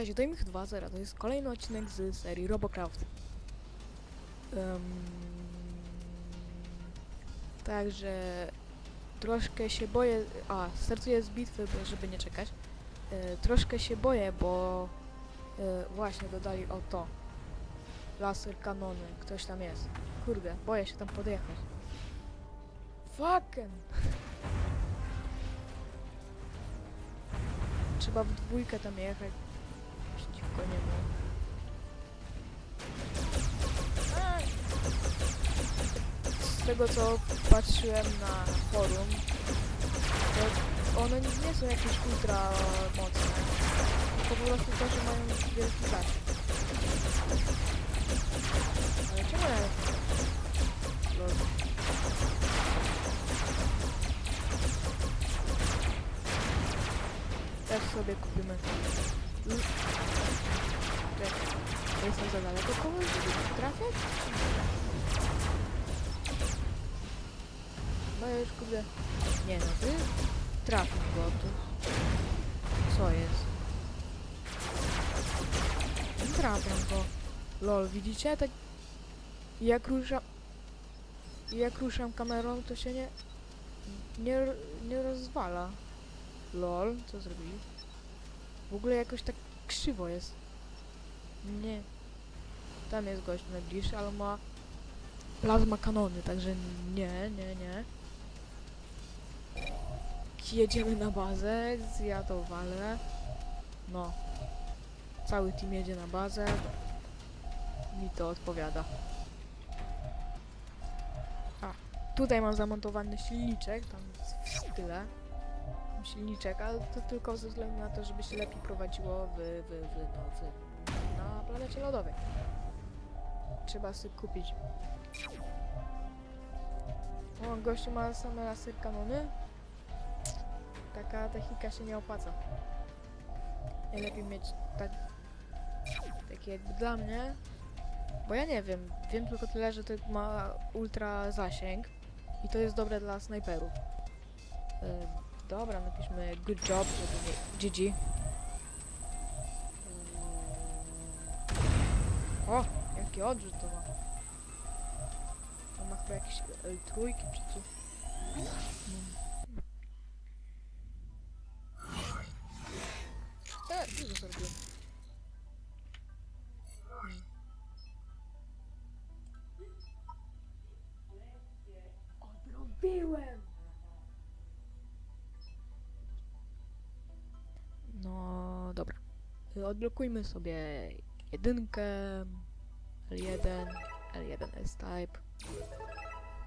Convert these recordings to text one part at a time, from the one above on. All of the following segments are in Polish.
Witajcie, to ich 2.0, to jest kolejny odcinek z serii Robocraft. Em, także troszkę się boję, a startuję z bitwy, żeby nie czekać. E, troszkę się boję, bo e, właśnie dodali o to. Laser kanony, ktoś tam jest. Kurde, boję się tam podjechać. Fucking! Trzeba w dwójkę tam jechać przeciwko niemu. Z tego co patrzyłem na forum, to one nie są jakieś ultra mocne. To po prostu to, że mają wielki zasięg. Ale czemu ja... Lol. Też sobie kupimy. Czekaj, Jestem za daleko kogoś, żeby trafiać? No ja już kurde... Nie no, ty trafił go tu. Co jest? Nie trafiam go. Lol, widzicie? Tak... Jak ruszam... Jak ruszam kamerą, to się nie... Nie, nie rozwala. Lol, co zrobili? W ogóle jakoś tak krzywo jest. Nie. Tam jest gość najbliższy, ale ma plazma kanony, także nie, nie, nie. Jedziemy na bazę, ja to walę. No. Cały team jedzie na bazę. Mi to odpowiada. A, tutaj mam zamontowany silniczek, tam w tyle. Silniczek, ale to tylko ze względu na to, żeby się lepiej prowadziło w, w, w, no, w, na planecie lodowej. Trzeba sobie kupić. O, gościu ma same laser kanony. Taka technika się nie opłaca. Najlepiej mieć tak... Takie jakby dla mnie. Bo ja nie wiem. Wiem tylko tyle, że to ma ultra zasięg. I to jest dobre dla snajperów. Ym, dobra, napiszmy good job, żeby nie... GG. O! Jaki odrzut to ma. To ma chyba jakieś L trójki czy co? E, dużo zrobiłem. Odblokujmy sobie jedynkę, L1, L1 S-Type.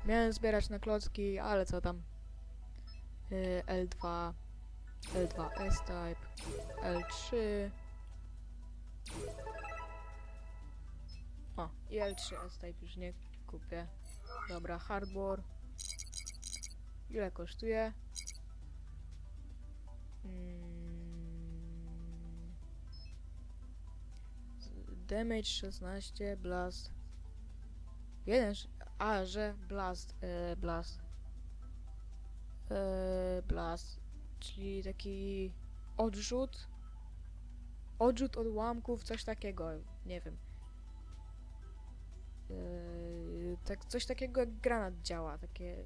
Miałem zbierać na klocki, ale co tam. Y, L2, L2 S-Type, L3. O, i L3 S-Type już nie kupię. Dobra, hardware. Ile kosztuje? Mm. Damage 16, blast. Jeden, a, że blast, e, blast. E, blast, czyli taki odrzut. Odrzut odłamków, coś takiego, nie wiem. E, tak, coś takiego jak granat działa, takie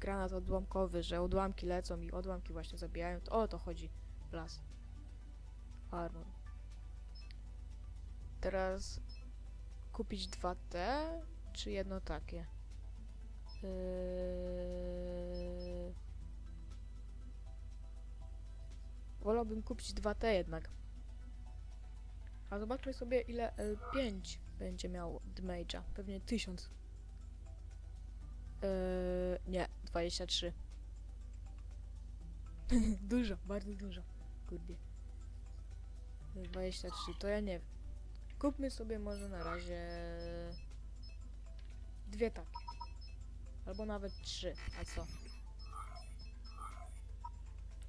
granat odłamkowy, że odłamki lecą i odłamki właśnie zabijają. To, o to chodzi. Blast. Armor. Teraz kupić 2T, czy jedno takie? Yy... Wolałbym kupić 2T jednak. A zobaczmy sobie ile L5 będzie miał damage'a. Pewnie 1000. Yy, nie, 23. dużo, bardzo dużo. Kurde. 23, to ja nie wiem. Kupmy sobie może na razie dwie takie. Albo nawet trzy, a co?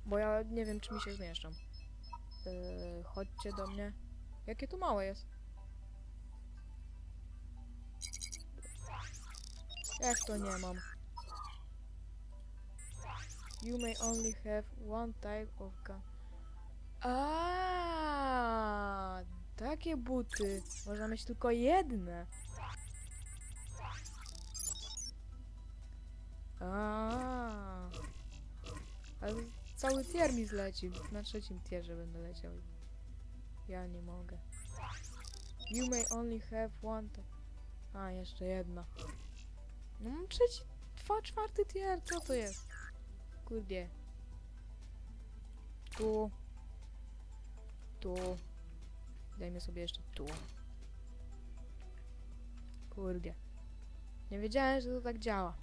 Bo ja nie wiem, czy mi się zmieszczą. Yy, chodźcie do mnie. Jakie tu małe jest? Jak to nie mam? You may only have one type of gun. A, Takie buty. Można mieć tylko jedne. A. Ale cały tier mi zleci. Na trzecim tierze będę leciał. Ja nie mogę. You may only have one. A, jeszcze jedna. No trzeci, dwa, czwarty tier. Co to jest? Kurde. Tu. Tu. Dajmy sobie jeszcze tu. Kurde. Nie wiedziałem, że to tak działa.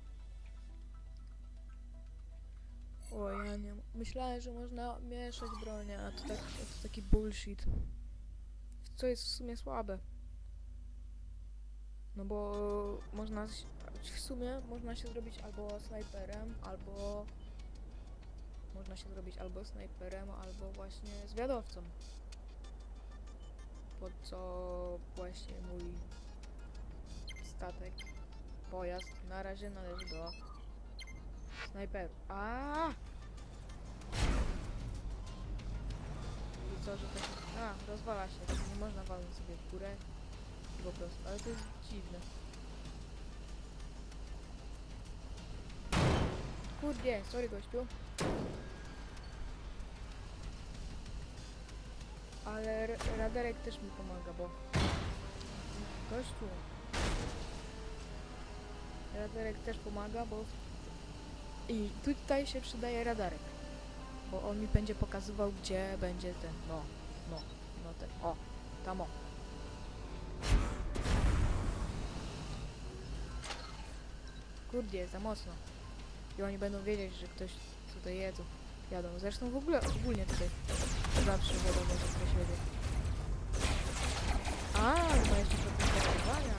O, ja nie... Myślałem, że można mieszać bronię, a to, tak, to taki bullshit. Co jest w sumie słabe. No bo można... W sumie można się zrobić albo snajperem, albo... Można się zrobić albo snajperem, albo właśnie zwiadowcą. Po co właśnie mój statek, pojazd na razie należy do snajperów. A! I co, że to się... A, rozwala się, nie można walnąć sobie w górę po prostu, ale to jest dziwne. Kurde, sorry gościu. Ale radarek też mi pomaga, bo... Gościu. Radarek też pomaga, bo... I tutaj się przydaje radarek. Bo on mi będzie pokazywał, gdzie będzie ten, no, no, no ten, o, tam o. Kurde, za mocno. I oni będą wiedzieć, że ktoś tutaj jedzą, jadą. Zresztą w ogóle, ogólnie tutaj zawsze wiadomo, że ktoś jedzie. A, ma jeszcze potencjalowania.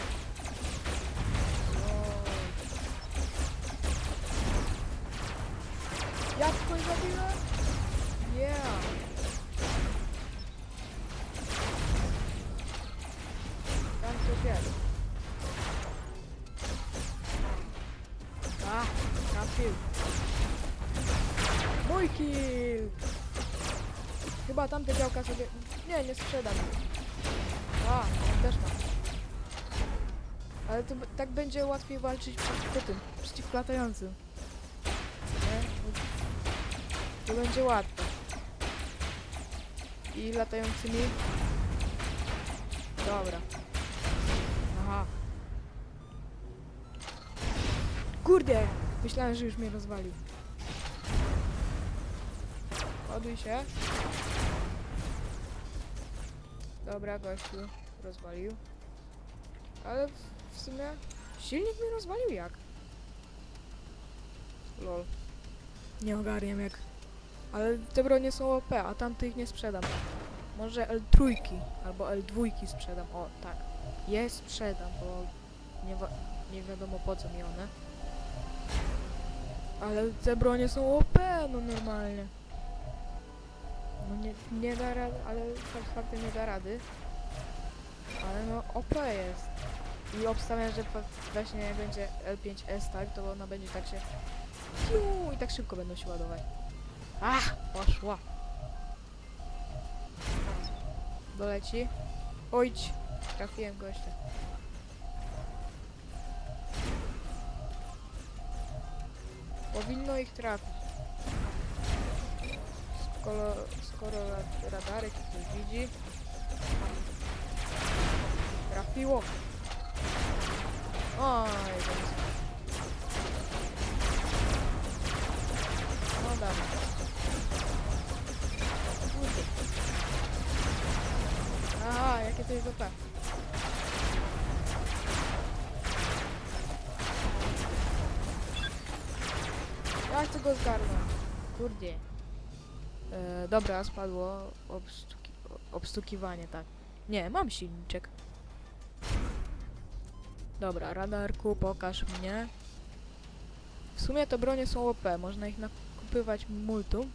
Jak kogoś zabiłem? Tamte działka sobie... Nie, nie sprzedam. A, on też ma. Ale to tak będzie łatwiej walczyć przeciwko tym, przeciw latającym. Nie? To będzie łatwe. I latającymi... Dobra. Aha. Kurde! Myślałem, że już mnie rozwalił. Ładuj się. Dobra, gościu. Rozwalił. Ale w, sumie... Silnik mnie rozwalił jak? Lol. Nie ogarniam jak. Ale te bronie są OP, a tamtych nie sprzedam. Może L3 albo L2 sprzedam. O, tak. Je sprzedam, bo nie, nie wiadomo po co mi one. Ale te bronie są OP, no normalnie. No nie, nie da rady, ale fakt faktem nie da rady. Ale no OP jest. I obstawiam, że właśnie będzie L5S tak, to ona będzie tak się... I tak szybko będą się ładować. Ach, poszła. Doleci. Ojdź. Trafiłem gościa. Powinno ich trafić. Skoro, skoro ra- radarek ich widzi. Trafiło. Oj. No dobra. Aha, jakie to jest OP. Ja chcę go zgarnąć. Kurde. E, dobra, spadło obstuki obstukiwanie, tak. Nie, mam silniczek. Dobra, radarku, pokaż mnie. W sumie to bronie są OP, można ich nakupywać multum.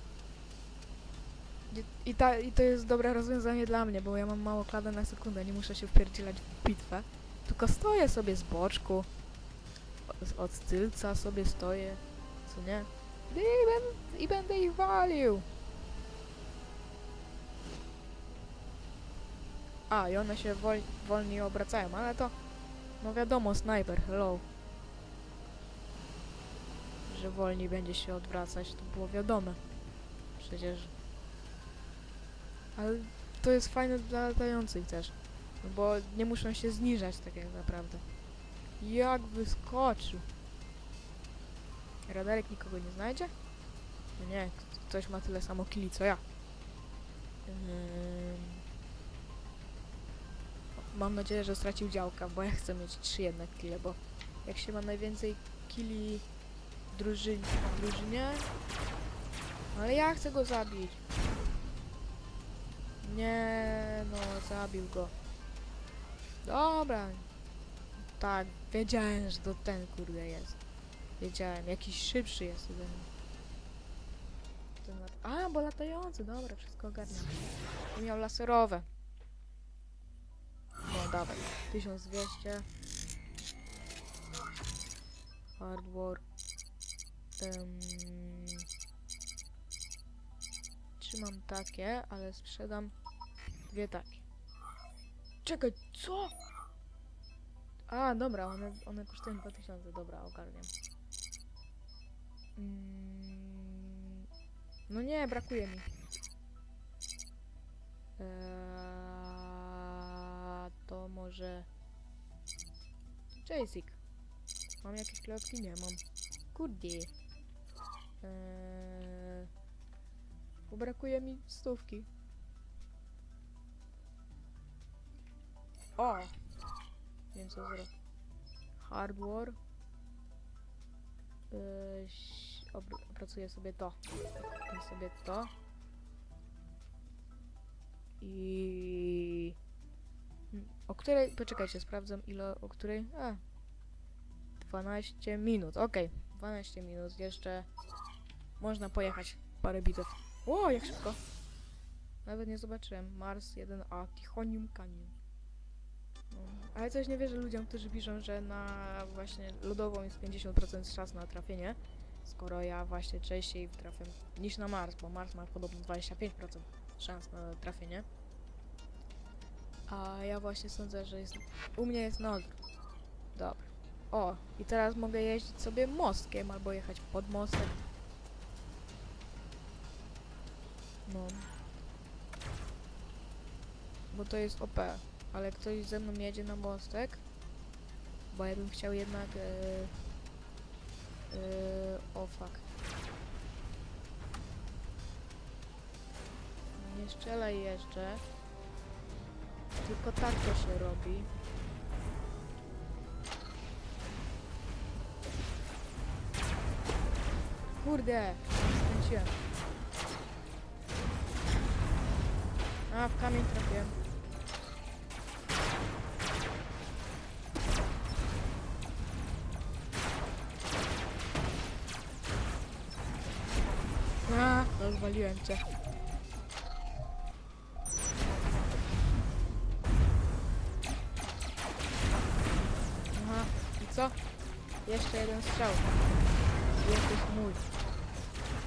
I, ta, I to jest dobre rozwiązanie dla mnie, bo ja mam mało kladę na sekundę, nie muszę się wpierdzielać w bitwę. Tylko stoję sobie z boczku, od, od tylca sobie stoję, co nie? I, ben, I będę ich walił. A, i one się wol, wolniej obracają, ale to... No wiadomo, snajper, hello. Że wolniej będzie się odwracać, to było wiadome. Przecież... Ale to jest fajne dla latających też. No bo nie muszą się zniżać tak jak naprawdę. Jak wyskoczył. Radarek nikogo nie znajdzie? No nie, ktoś ma tyle samo kili co ja. Ym. Mam nadzieję, że stracił działka, bo ja chcę mieć trzy jednak kile, bo jak się ma najwięcej kili w drużynie, drużynie ale ja chcę go zabić. Nie, no, zabił go. Dobra. Tak, wiedziałem, że to ten kurde jest. Wiedziałem, jakiś szybszy jest ode mnie. A, bo latający, dobra, wszystko ogarniam. Miał laserowe. Dawaj. 1200. Hardware. Um, trzymam takie, ale sprzedam dwie takie. Czekaj, co? A, dobra, one, one kosztują 2000, dobra, ogarniam. Mm, no nie, brakuje mi. Eee, to może... Jasik. Mam jakieś klocki? Nie mam. Kurde. Eee, brakuje mi stówki. O! Wiem co zrobię. Hardware. Obr- opracuję sobie to. I sobie to. I... O której... Poczekajcie, sprawdzam ile... O której... A. 12 minut, okej. 12 minut, jeszcze... Można pojechać parę bitew. O, jak szybko. Nawet nie zobaczyłem. Mars 1A, Tichonium Canyon. No, ale coś nie wierzę ludziom, którzy piszą, że na właśnie lodową jest 50% szans na trafienie, skoro ja właśnie częściej trafię niż na Mars, bo Mars ma podobno 25% szans na trafienie. A ja właśnie sądzę, że jest, u mnie jest odwrót. Dobra. O, i teraz mogę jeździć sobie mostkiem albo jechać pod mostem. No. Bo to jest OP ale ktoś ze mną jedzie na mostek, bo ja bym chciał jednak e, e, o fuck nie strzelaj jeszcze tylko tak to się robi. Kurde skręciłem. A w kamień trafiłem. A, rozwaliłem cię. Strzał. Jesteś mój.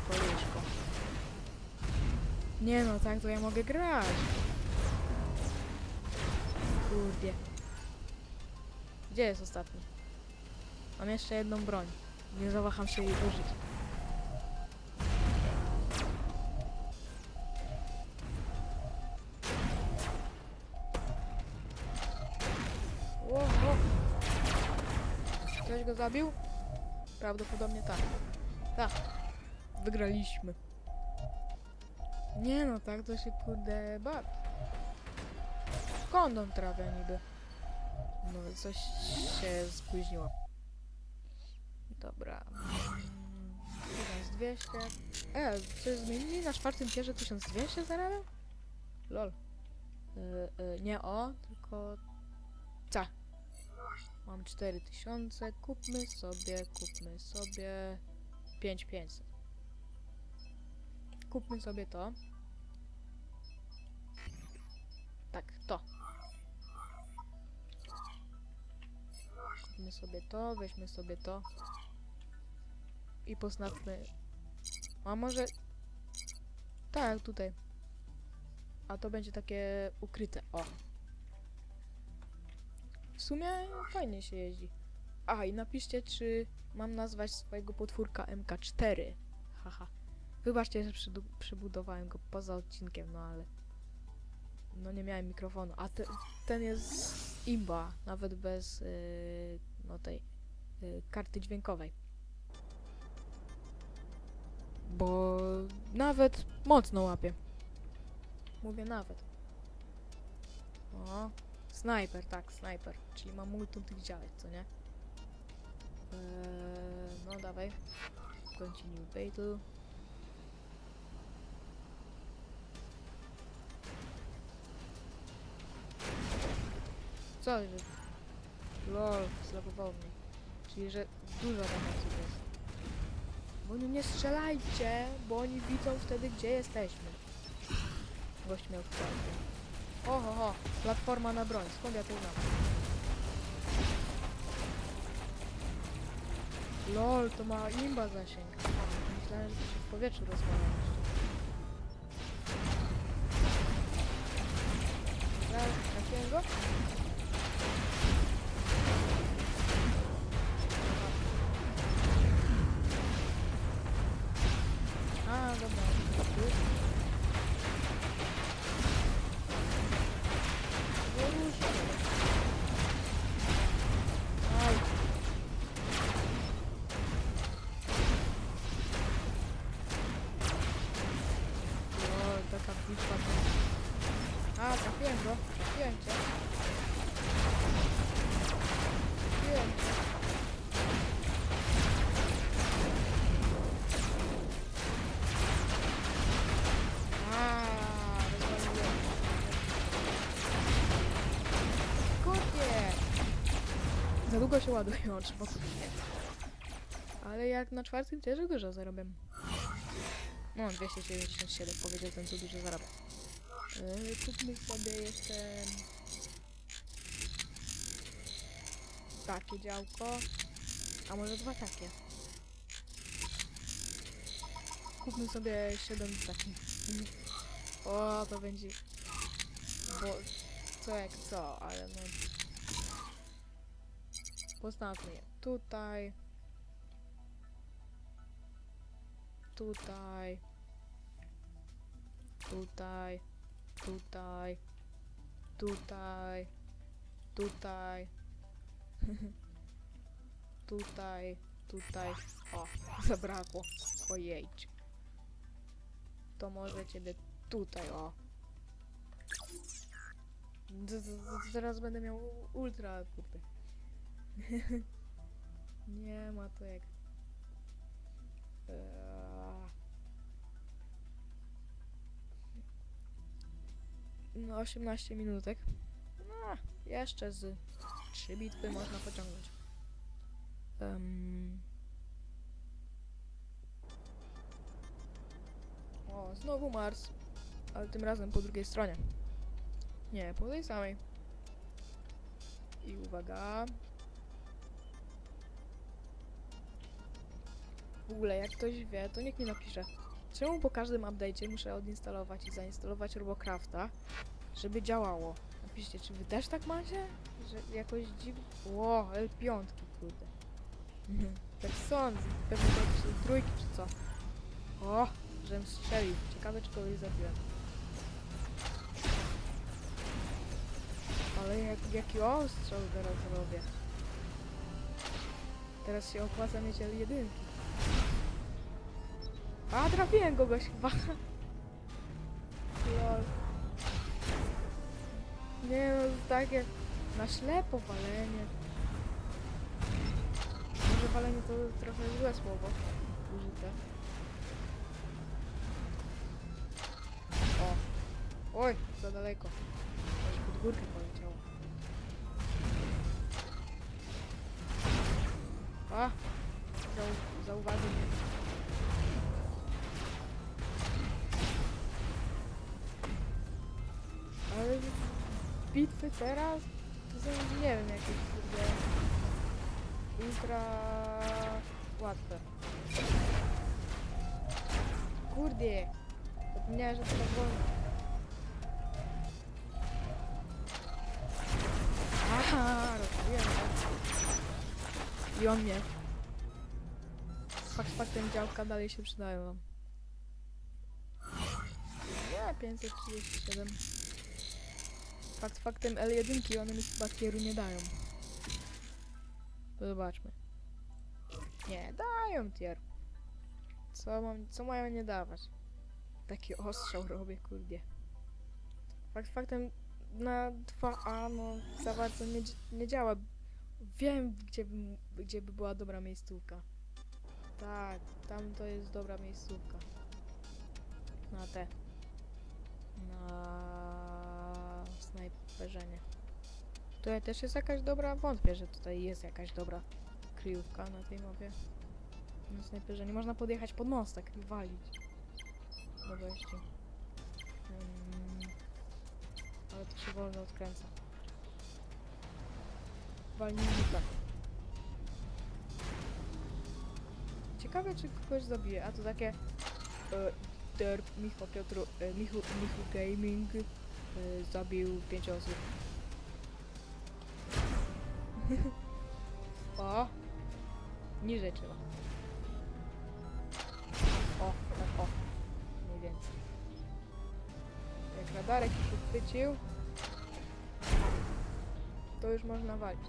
Koleżko. Nie no, tak to ja mogę grać. Kurde. Gdzie jest ostatni? Mam jeszcze jedną broń. Nie zawaham się jej użyć. Ktoś go zabił? Prawdopodobnie tak. Tak. Wygraliśmy. Nie no, tak to się kurde bawi. Skąd on trafia niby? No, coś się spóźniło. Dobra. Mm, 1200. E, coś zmienili na czwartym tierze 1200 zarabiam? Lol. Y, y, nie o, tylko C. Mam 4000, kupmy sobie, kupmy sobie 5500. Kupmy sobie to. Tak, to. Kupmy sobie to, weźmy sobie to. I postawmy. A może. Tak, tutaj. A to będzie takie ukryte. O. sumie fajnie się jeździ. A i napiszcie, czy mam nazwać swojego potwórka MK4. Haha. Wybaczcie, że przydu- przybudowałem go poza odcinkiem, no ale. No nie miałem mikrofonu. A te, ten jest imba, nawet bez yy, no tej yy, karty dźwiękowej. Bo nawet mocno łapie. Mówię nawet. O, snajper, tak, snajper. Czyli mam multum tych działek, co nie? Eee, no dawaj. Continue battle. Co, że... Lol, zlagowało mnie. Czyli, że dużo damage jest. Bo nie strzelajcie, bo oni widzą wtedy, gdzie jesteśmy. Gość miał wprawdzie. Oho, ho, platforma na broń, skąd ja to znam? LOL, to ma imba zasięg. Myślałem, że to się w powietrzu rozwala jeszcze. Zaraz, trafiłem go? Długo się ładują, trzeba kupić. Ale jak na czwartym też dużo zarobię. No, 277 powiedział ten, co dużo zarabia. Yy, kupmy sobie jeszcze... Takie działko. A może dwa takie. Kupmy sobie 7 takich. O, to będzie... Bo... Co jak co, ale no... Postawmy je tutaj. Tutaj. Tutaj. Tutaj. Tutaj. Tutaj. tutaj. Tutaj. O, zabrakło. Ojejcie. To może ciebie tutaj, o. Zaraz będę miał ultra, kurde. Nie ma to jak... Eee. No, 18 minutek. No, jeszcze z 3 bitwy można pociągnąć. Em. O, znowu Mars. Ale tym razem po drugiej stronie. Nie, po tej samej. I uwaga. W ogóle, jak ktoś wie, to niech mi napisze. Czemu po każdym update'cie muszę odinstalować i zainstalować Robocrafta, żeby działało? Napiszcie, czy wy też tak macie? Że jakoś dziwnie... Ło, L5, kurde. Mhm, tak sądzę. Pewnie to jakieś trójki czy co. O, żem strzelił. Ciekawe, czy kogoś zabiłem. Ale jak, jaki ostrzał teraz robię. Teraz się opłaca mieć L1. A, trafiłem kogoś chyba. Lol. Nie no, takie na ślepo walenie. Może walenie to trochę złe słowo użyte. O. Oj, za daleko. Aż pod górkę poleciało. A! Zau zauważył mnie. Teraz nie wiem, jakieś kurde ultra łatwe. Kurde! Zapomniałem, że to tak wolno. Aha! roz- Zabiłem go. I on mnie. Fakt faktem działka dalej się przydają wam. Nie, 537. Fakt faktem L1 one mi chyba tieru nie dają. Zobaczmy. Nie, dają tier. Co mam, co mają nie dawać? Taki ostrzał robię, kurde. Fakt faktem na 2A no za bardzo nie, nie działa. Wiem, gdzie gdzie by była dobra miejscówka. Tak, tam to jest dobra miejscówka. Na te. Na snajperzenie. Tutaj też jest jakaś dobra, wątpię, że tutaj jest jakaś dobra kryjówka na tej mapie. Na snajperzenie można podjechać pod most, tak i walić. Do wejścia. Mm, ale to się wolno odkręca. Walnij tak. Ciekawe, czy kogoś zabije. A to takie... E, der Michał. E, Michu, Michu Gaming zabił 5 osób. o! Niżej trzeba. O, tak o. Mniej więcej. Jak radarek się chwycił, to już można walić.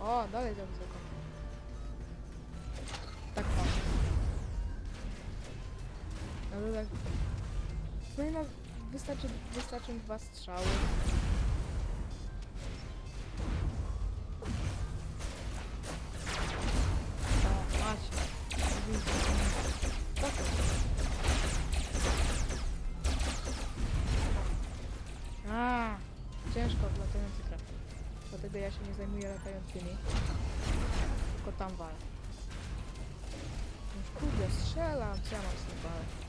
O, dalej za wysoko. Tak o. No to tak. No i no, wystarczy, wystarczą dwa strzały. O, macie. Tak. A, ciężko latający. Dlatego ja się nie zajmuję latającymi. Tylko tam walę. Już kurde, strzelam, co ja mam z tym walę?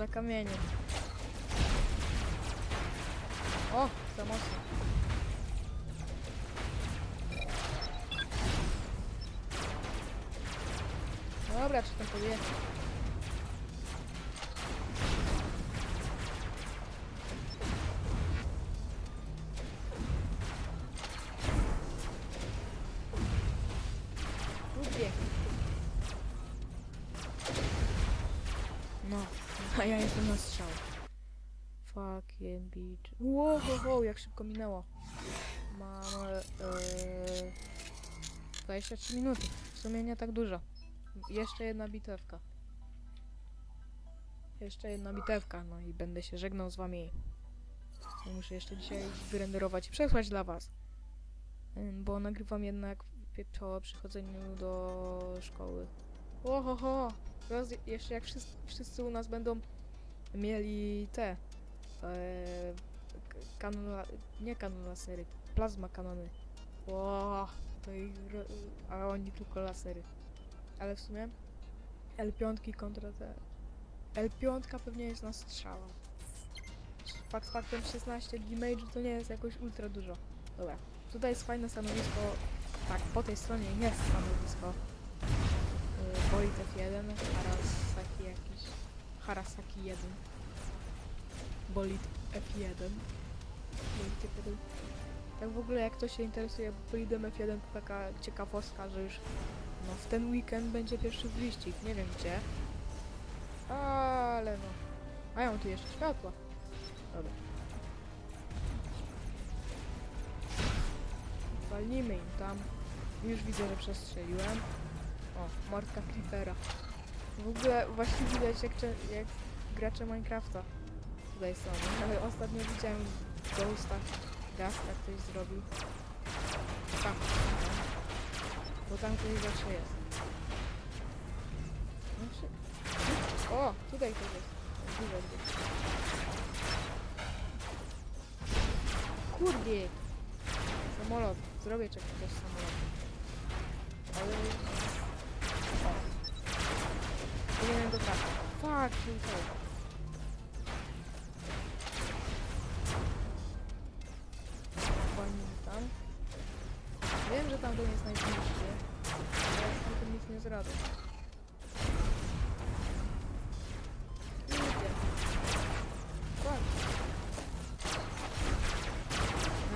Za kamieniem. O, za mocno. No Dobra, czy tam podjechać? Szybko minęło. Mam e, 23 minuty. W sumie nie tak dużo. Jeszcze jedna bitewka. Jeszcze jedna bitewka, no i będę się żegnał z wami. Ja Muszę jeszcze dzisiaj wyrenderować i przesłać dla was. Bo nagrywam jednak po przychodzeniu do szkoły. Ohoho! Teraz jeszcze jak wszyscy, wszyscy u nas będą mieli te e, k- kanon, la- nie kanon lasery, plazma kanony. Ło, to ich, a oni tylko lasery. Ale w sumie L5 kontra te. L5 pewnie jest na strzała. Fakt faktem 16 damage to nie jest jakoś ultra dużo. Dobra, tutaj jest fajne stanowisko. Tak, po tej stronie jest stanowisko. Yy, Bolit F1, Harasaki jakiś. Harasaki 1. Bolit F1. Bolit F1. Tak w ogóle jak ktoś się interesuje bolidem F1 to taka ciekawostka, że już no w ten weekend będzie pierwszy wyścig, nie wiem gdzie. Ale no. Mają tu jeszcze światła. Dobra. Walnijmy im tam. Już widzę, że przestrzeliłem. O, mordka creepera. W ogóle właśnie widać jak, jak gracze Minecrafta tutaj są. Ale ostatnio widziałem Ghosta, Gasta ktoś zrobił. Tam. Bo tam ktoś zawsze jest. Znaczy... O, tutaj ktoś jest. Dużo gdzieś. Kurde! Samolot. Zrobię czegoś samolot. Ale... O. Powinienem go tak. Fuck, udało. Tamten jest najbliższy, ale z tym nic nie zrobię. Chodź.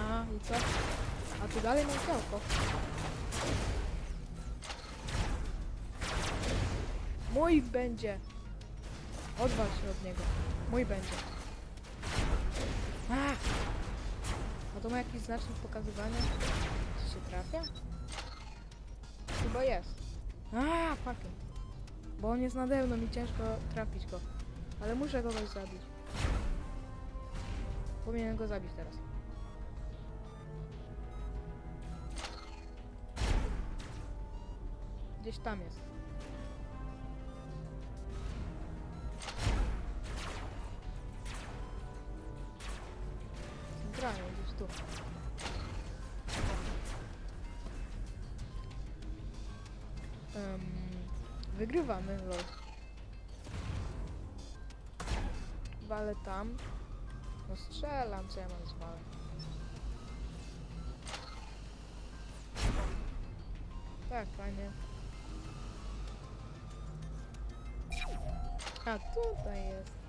A, i co? A tu dalej mam działko. Mój będzie. Odwal się od niego. Mój będzie. A! A to ma jakiś znacznik pokazywania? Czy się trafia? Chyba jest. A, fucking. Bo on jest nade mną i ciężko trafić go. Ale muszę kogoś zabić. Powinienem go zabić teraz. Gdzieś tam jest. Em, wygrywamy, lol. Walę tam. No strzelam, co ja mam z walem. Tak, fajnie. A tutaj jest.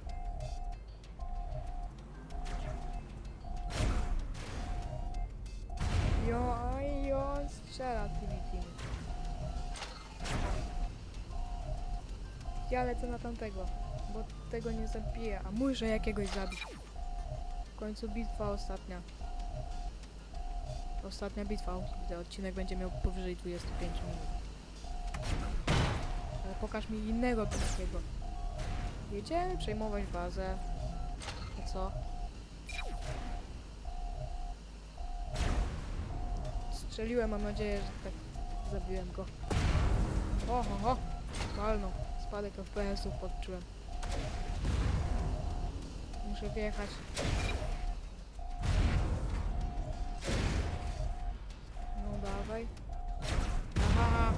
Ja lecę na tamtego, bo tego nie zabiję, a muszę jakiegoś zabić. W końcu bitwa ostatnia. Ostatnia bitwa, ten odcinek będzie miał powyżej 25 minut. Ale pokaż mi innego bliskiego. Jedziemy przejmować bazę. A co? Strzeliłem, mam nadzieję, że tak zabiłem go. O, ho, ho. Spadek FPS-ów podczułem. Muszę wjechać. No dawaj. Aha.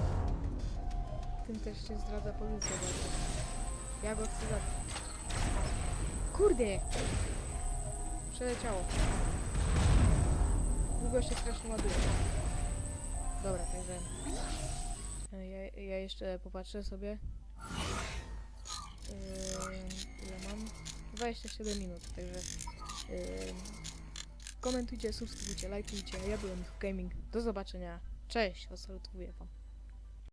Tym też się zdradza policja bardzo. Ja go chcę zabić. Kurde! Przeleciało. Długo się strasznie ładuje. Dobra, także... Ja, ja jeszcze popatrzę sobie. Yy, ile mam? 27 minut, także... Yy, komentujcie, subskrybujcie, lajkujcie. Ja byłem Gaming. Do zobaczenia. Cześć, osalutowuję wam.